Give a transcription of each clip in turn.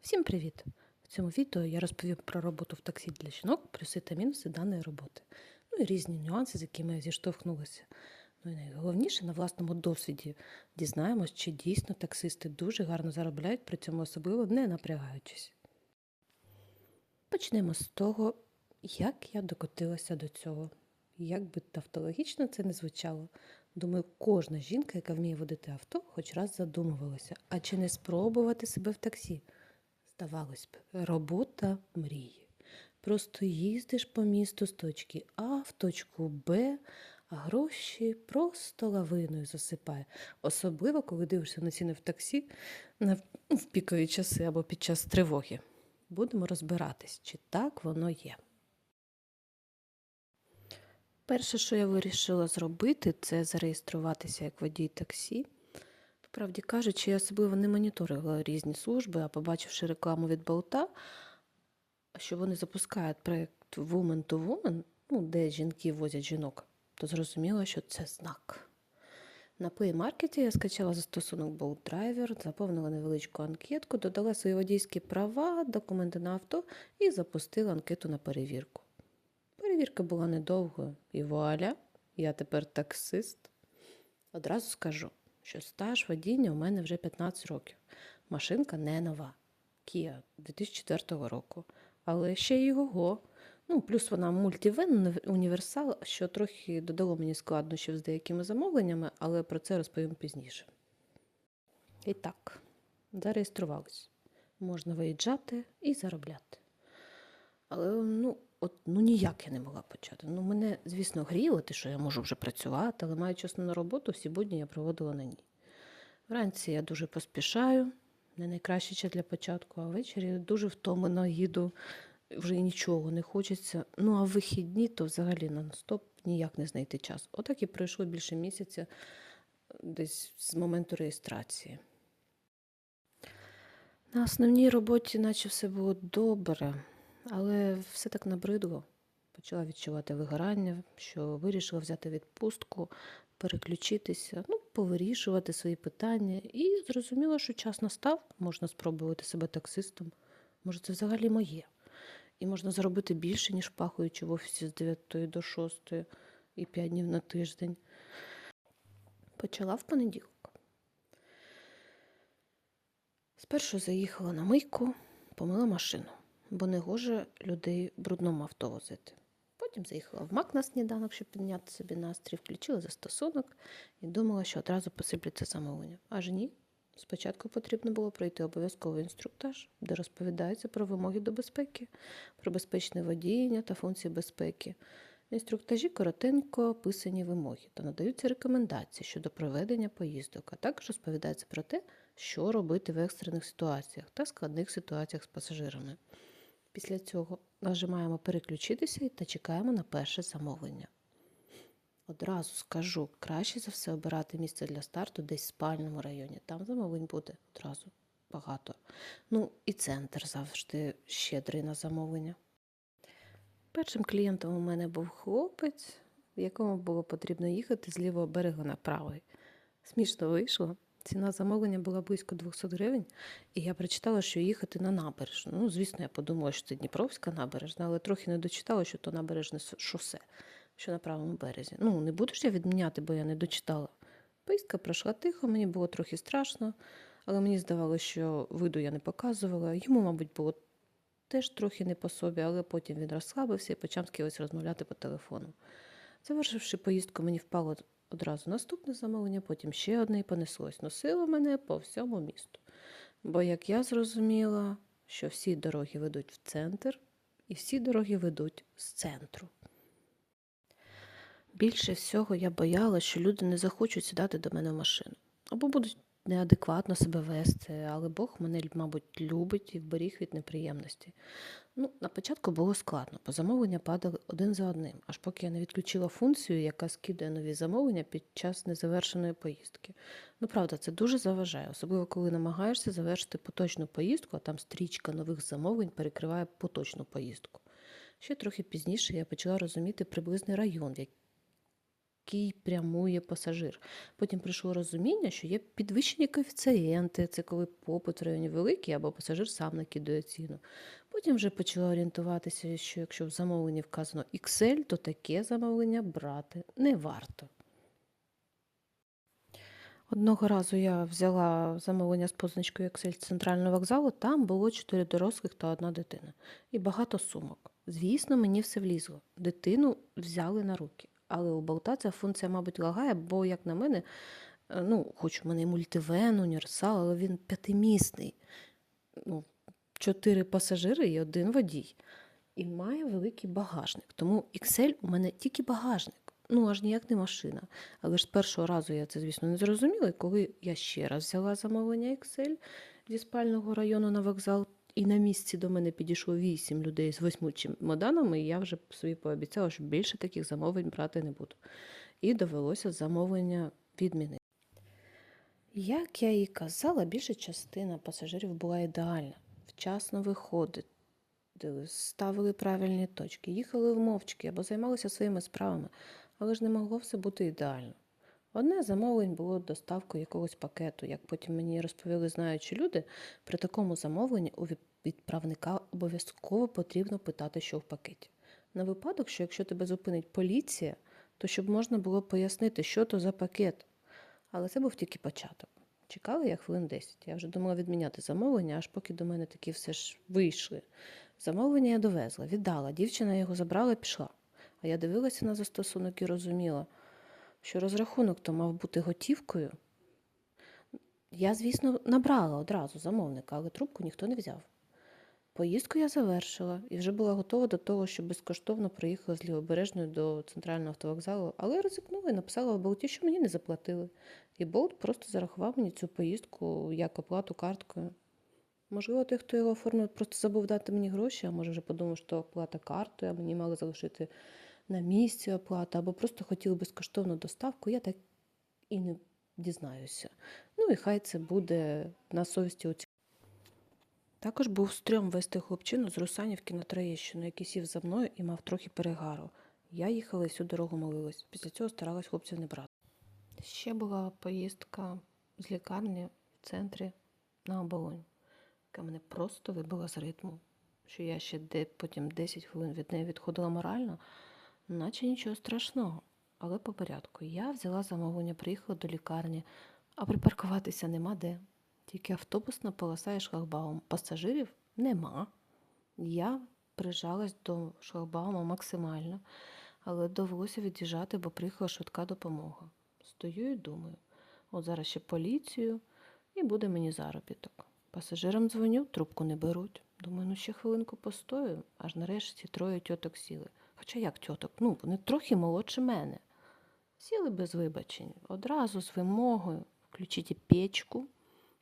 Всім привіт! В цьому відео я розповім про роботу в таксі для жінок, плюси та мінуси даної роботи, ну і різні нюанси, з якими я зіштовхнулася. Ну і найголовніше на власному досвіді дізнаємось, чи дійсно таксисти дуже гарно заробляють, при цьому особливо не напрягаючись. Почнемо з того, як я докотилася до цього. Як би тавтологічно це не звучало, думаю, кожна жінка, яка вміє водити авто, хоч раз задумувалася, а чи не спробувати себе в таксі? Здавалось б, робота мрії. Просто їздиш по місту з точки А в точку Б, а гроші просто лавиною засипає. Особливо, коли дивишся на ціни в таксі в пікові часи або під час тривоги. Будемо розбиратись, чи так воно є. Перше, що я вирішила зробити, це зареєструватися як водій таксі. Правді кажучи, я особливо не моніторила різні служби, а побачивши рекламу від Болта, що вони запускають проєкт Woman to Woman, ну, де жінки возять жінок, то зрозуміла, що це знак. На Play Market я скачала застосунок Bolt Driver, заповнила невеличку анкетку, додала свої водійські права, документи на авто і запустила анкету на перевірку. Перевірка була недовгою, і вуаля, я тепер таксист. Одразу скажу, що стаж водіння у мене вже 15 років. Машинка не нова. Kia 2004 року. Але ще й його. Ну, плюс вона мультивен універсал, що трохи додало мені складнощів з деякими замовленнями, але про це розповім пізніше. І так, зареєструвались. Можна виїжджати і заробляти. Але ну, от, ну ніяк я не могла почати. Ну, мене, звісно, гріло, те, що я можу вже працювати, але маючи основну роботу, всі будні я проводила на ній. Вранці я дуже поспішаю, не найкраще час для початку, а ввечері дуже втомлена їду, вже нічого не хочеться. Ну, а в вихідні то взагалі нон-стоп ніяк не знайти час. Отак і пройшло більше місяця десь з моменту реєстрації. На основній роботі, наче все було добре, але все так набридло. Почала відчувати вигорання, що вирішила взяти відпустку, переключитися, ну, повирішувати свої питання. І зрозуміла, що час настав, можна спробувати себе таксистом. Може, це взагалі моє. І можна заробити більше, ніж пахуючи в офісі з 9 до 6 і 5 днів на тиждень. Почала в понеділок. Спершу заїхала на мийку, помила машину, бо не гоже людей в брудному авто возити. Потім заїхала в мак на сніданок, щоб підняти собі настрій, включила застосунок і думала, що одразу посиплеться замовлення. Аж ні. Спочатку потрібно було пройти обов'язковий інструктаж, де розповідається про вимоги до безпеки, про безпечне водіння та функції безпеки. В інструктажі коротенько описані вимоги та надаються рекомендації щодо проведення поїздок, а також розповідається про те, що робити в екстрених ситуаціях та складних ситуаціях з пасажирами. Після цього нажимаємо переключитися та чекаємо на перше замовлення. Одразу скажу, краще за все обирати місце для старту десь в спальному районі. Там замовлень буде одразу багато. Ну і центр завжди щедрий на замовлення. Першим клієнтом у мене був хлопець, в якому було потрібно їхати з лівого берега на правий. Смішно вийшло. Ціна замовлення була близько 200 гривень, і я прочитала, що їхати на набережну. Ну, звісно, я подумала, що це Дніпровська набережна, але трохи не дочитала, що то набережне шосе, що на правому березі. Ну, не буду ж я відміняти, бо я не дочитала. Поїздка пройшла тихо, мені було трохи страшно, але мені здавалося, що виду я не показувала. Йому, мабуть, було теж трохи не по собі, але потім він розслабився і почав з кимось розмовляти по телефону. Завершивши поїздку, мені впало одразу наступне замовлення, потім ще одне і понеслось. Носило мене по всьому місту. Бо, як я зрозуміла, що всі дороги ведуть в центр, і всі дороги ведуть з центру. Більше всього я боялася, що люди не захочуть сідати до мене в машину або будуть неадекватно себе вести, але Бог мене, мабуть, любить і вберіг від неприємності. Ну, на початку було складно, бо замовлення падали один за одним, аж поки я не відключила функцію, яка скидає нові замовлення під час незавершеної поїздки. Ну, правда, це дуже заважає, особливо коли намагаєшся завершити поточну поїздку, а там стрічка нових замовлень перекриває поточну поїздку. Ще трохи пізніше я почала розуміти приблизний район, в який прямує пасажир. Потім прийшло розуміння, що є підвищені коефіцієнти, це коли попит в районі великий або пасажир сам накидує ціну. Потім вже почала орієнтуватися, що якщо в замовленні вказано XL, то таке замовлення брати не варто. Одного разу я взяла замовлення з позначкою Excel центрального вокзалу, там було чотири дорослих та одна дитина. І багато сумок. Звісно, мені все влізло. Дитину взяли на руки. Але у болта ця функція, мабуть, лагає, бо, як на мене, е, ну, хоч у мене і мультивен, універсал, але він п'ятимісний. Ну, чотири пасажири і один водій. І має великий багажник. Тому Excel у мене тільки багажник. Ну, аж ніяк не машина. Але ж з першого разу я це, звісно, не зрозуміла. І коли я ще раз взяла замовлення Excel зі спального району на вокзал, і на місці до мене підійшло вісім людей з восьми чемоданами, і я вже собі пообіцяла, що більше таких замовлень брати не буду. І довелося замовлення відмінити. Як я і казала, більша частина пасажирів була ідеальна. Вчасно виходили, ставили правильні точки, їхали в мовчки або займалися своїми справами, але ж не могло все бути ідеально. Одне замовлень було доставкою якогось пакету. Як потім мені розповіли знаючі люди, при такому замовленні у відправника обов'язково потрібно питати, що в пакеті. На випадок, що якщо тебе зупинить поліція, то щоб можна було пояснити, що то за пакет. Але це був тільки початок. Чекали я хвилин 10. Я вже думала відміняти замовлення, аж поки до мене такі все ж вийшли. Замовлення я довезла, віддала. Дівчина його забрала і пішла. А я дивилася на застосунок і розуміла, що розрахунок то мав бути готівкою. Я, звісно, набрала одразу замовника, але трубку ніхто не взяв. Поїздку я завершила і вже була готова до того, що безкоштовно проїхала з Лівобережної до центрального автовокзалу, але ризикнула і написала в болті, що мені не заплатили. І болт просто зарахував мені цю поїздку як оплату карткою. Можливо, той, хто його оформив, просто забув дати мені гроші, а може вже подумав, що оплата картою, а мені мали залишити на місці оплата, або просто хотіли безкоштовну доставку, я так і не дізнаюся. Ну і хай це буде на совісті оці. Також був стрьом вести хлопчину з Русанівки на Троєщину, який сів за мною і мав трохи перегару. Я їхала і всю дорогу молилась. Після цього старалась хлопців не брати. Ще була поїздка з лікарні в центрі на оболонь, яка мене просто вибила з ритму. Що я ще де, потім 10 хвилин від неї відходила морально, наче нічого страшного. Але по порядку. Я взяла замовлення, приїхала до лікарні, а припаркуватися нема де. Тільки автобусна полоса і шлагбаум. Пасажирів нема. Я прижалась до шлагбаума максимально, але довелося від'їжджати, бо приїхала швидка допомога. Стою і думаю, от зараз ще поліцію і буде мені заробіток. Пасажирам дзвоню, трубку не беруть. Думаю, ну ще хвилинку постою, аж нарешті троє тьоток сіли. Хоча як тьоток? Ну, вони трохи молодше мене. Сіли без вибачень, одразу з вимогою включіть печку,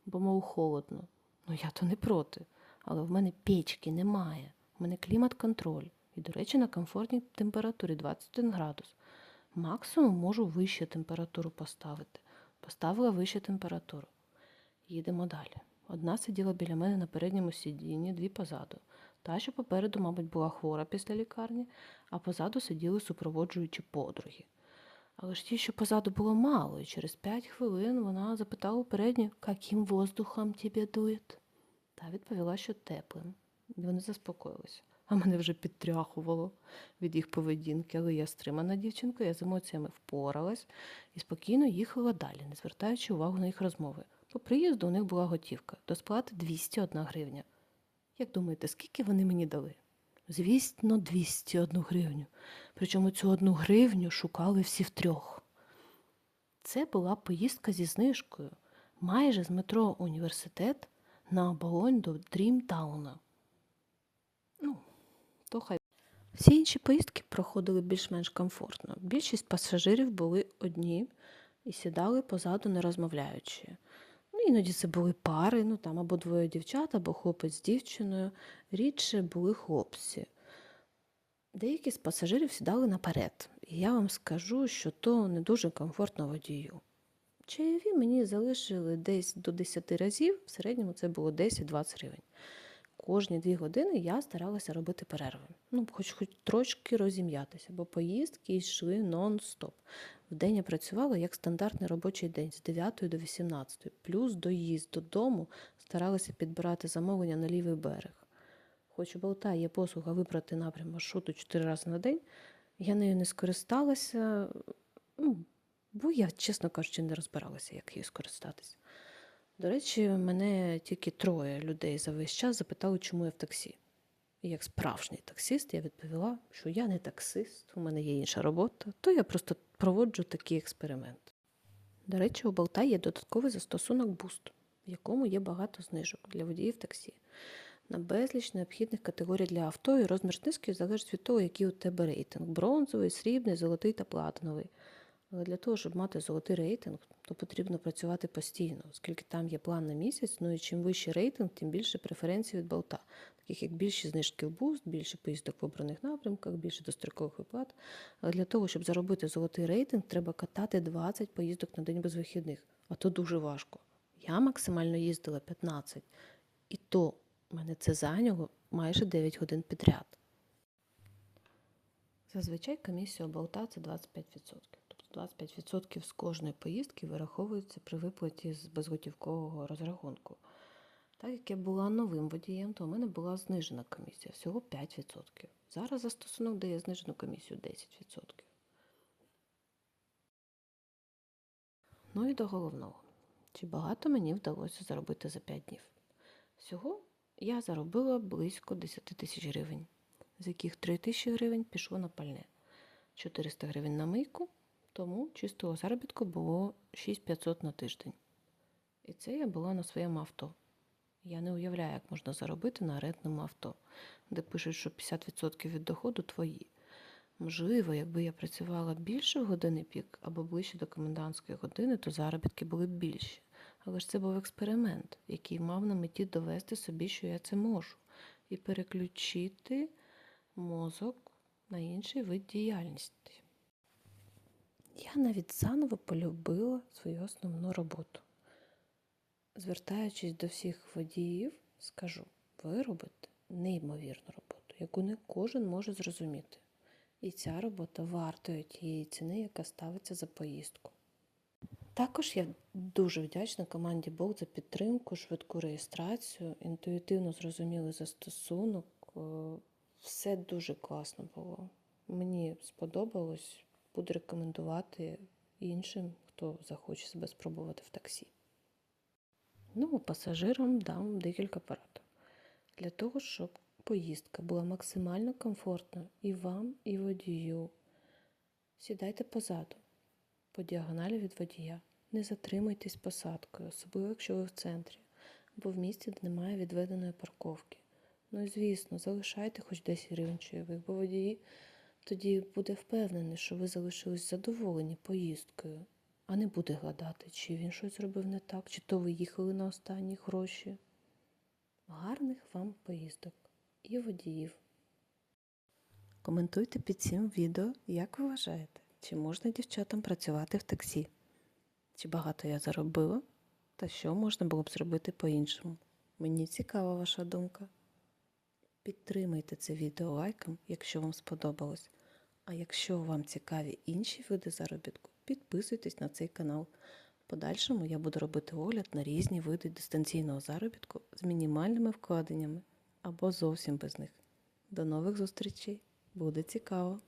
бо мов холодно. Ну я то не проти, але в мене печки немає. У мене клімат-контроль. І, до речі, на комфортній температурі 21 градус. Максимум можу вищу температуру поставити. Поставила вищу температуру. Їдемо далі. Одна сиділа біля мене на передньому сидінні, дві позаду. Та, що попереду, мабуть, була хвора після лікарні, а позаду сиділи супроводжуючі подруги. Але ж ті, що позаду було мало, і через п'ять хвилин вона запитала у передню, яким воздухом тебе дує? Та відповіла, що теплим. Вони заспокоїлися. А мене вже підтряхувало від їх поведінки, але я стримана дівчинка, я з емоціями впоралась і спокійно їхала далі, не звертаючи увагу на їх розмови. По приїзду у них була готівка, до сплати 201 гривня. Як думаєте, скільки вони мені дали? Звісно, 201 гривню. Причому цю одну гривню шукали всі втрьох. Це була поїздка зі знижкою майже з метро університет на оболонь до Дрімтауна. Ну, то хай. Всі інші поїздки проходили більш-менш комфортно. Більшість пасажирів були одні і сідали позаду, не розмовляючи. Іноді це були пари, ну там або двоє дівчат, або хлопець з дівчиною. Рідше були хлопці. Деякі з пасажирів сідали наперед, і я вам скажу, що то не дуже комфортно водію. Чайові мені залишили десь до 10 разів, в середньому це було 10-20 гривень. Кожні дві години я старалася робити перерви. Ну, хоч хоч трошки розім'ятися, бо поїздки йшли нон-стоп. Вдень я працювала як стандартний робочий день з 9 до 18, плюс доїзд додому старалася підбирати замовлення на лівий берег. Хоч у болта є послуга вибрати напрям маршруту 4 рази на день, я нею не скористалася, ну, бо я, чесно кажучи, не розбиралася, як її скористатися. До речі, мене тільки троє людей за весь час запитали, чому я в таксі. І як справжній таксист я відповіла, що я не таксист, у мене є інша робота, то я просто проводжу такий експеримент. До речі, у Болта є додатковий застосунок Boost, в якому є багато знижок для водіїв таксі. На безліч необхідних категорій для авто і розмір знижки залежить від того, який у тебе рейтинг бронзовий, срібний, золотий та платиновий. Але для того, щоб мати золотий рейтинг, то потрібно працювати постійно, оскільки там є план на місяць, ну і чим вищий рейтинг, тим більше преференцій від болта, таких як більші знижки в буст, більше поїздок в обраних напрямках, більше дострокових виплат. Але для того, щоб заробити золотий рейтинг, треба катати 20 поїздок на день без вихідних, а то дуже важко. Я максимально їздила 15, і то мене це зайняло майже 9 годин підряд. Зазвичай комісія болта це 25%. Тобто 25% з кожної поїздки вираховується при виплаті з безготівкового розрахунку. Так як я була новим водієм, то у мене була знижена комісія всього 5%. Зараз застосунок дає знижену комісію 10%. Ну і до головного. Чи багато мені вдалося заробити за 5 днів? Всього я заробила близько 10 тисяч гривень, з яких 3 тисячі гривень пішло на пальне, 400 гривень на мийку, тому чистого заробітку було 6500 на тиждень. І це я була на своєму авто. Я не уявляю, як можна заробити на орендному авто, де пишуть, що 50% від доходу твої. Можливо, якби я працювала більше в години пік або ближче до комендантської години, то заробітки були б більші. Але ж це був експеримент, який мав на меті довести собі, що я це можу, і переключити мозок на інший вид діяльності. Я навіть заново полюбила свою основну роботу. Звертаючись до всіх водіїв, скажу: ви робите неймовірну роботу, яку не кожен може зрозуміти. І ця робота вартує тієї ціни, яка ставиться за поїздку. Також я дуже вдячна команді Болт за підтримку, швидку реєстрацію, інтуїтивно зрозумілий застосунок. Е, Все дуже класно було. Мені сподобалось, буду рекомендувати іншим, хто захоче себе спробувати в таксі. Ну, пасажирам дам декілька порад. Для того, щоб поїздка була максимально комфортна і вам, і водію. Сідайте позаду, по діагоналі від водія. Не затримуйтесь посадкою, особливо якщо ви в центрі, або в місті, де немає відведеної парковки. Ну і звісно, залишайте хоч 10 гривень чайових, бо водії тоді буде впевнений, що ви залишились задоволені поїздкою, а не буде гадати, чи він щось зробив не так, чи то ви їхали на останні гроші. Гарних вам поїздок і водіїв. Коментуйте під цим відео, як ви вважаєте, чи можна дівчатам працювати в таксі? Чи багато я заробила? Та що можна було б зробити по-іншому? Мені цікава ваша думка. Підтримайте це відео лайком, якщо вам сподобалось. А якщо вам цікаві інші види заробітку, підписуйтесь на цей канал. В подальшому я буду робити огляд на різні види дистанційного заробітку з мінімальними вкладеннями або зовсім без них. До нових зустрічей! Буде цікаво!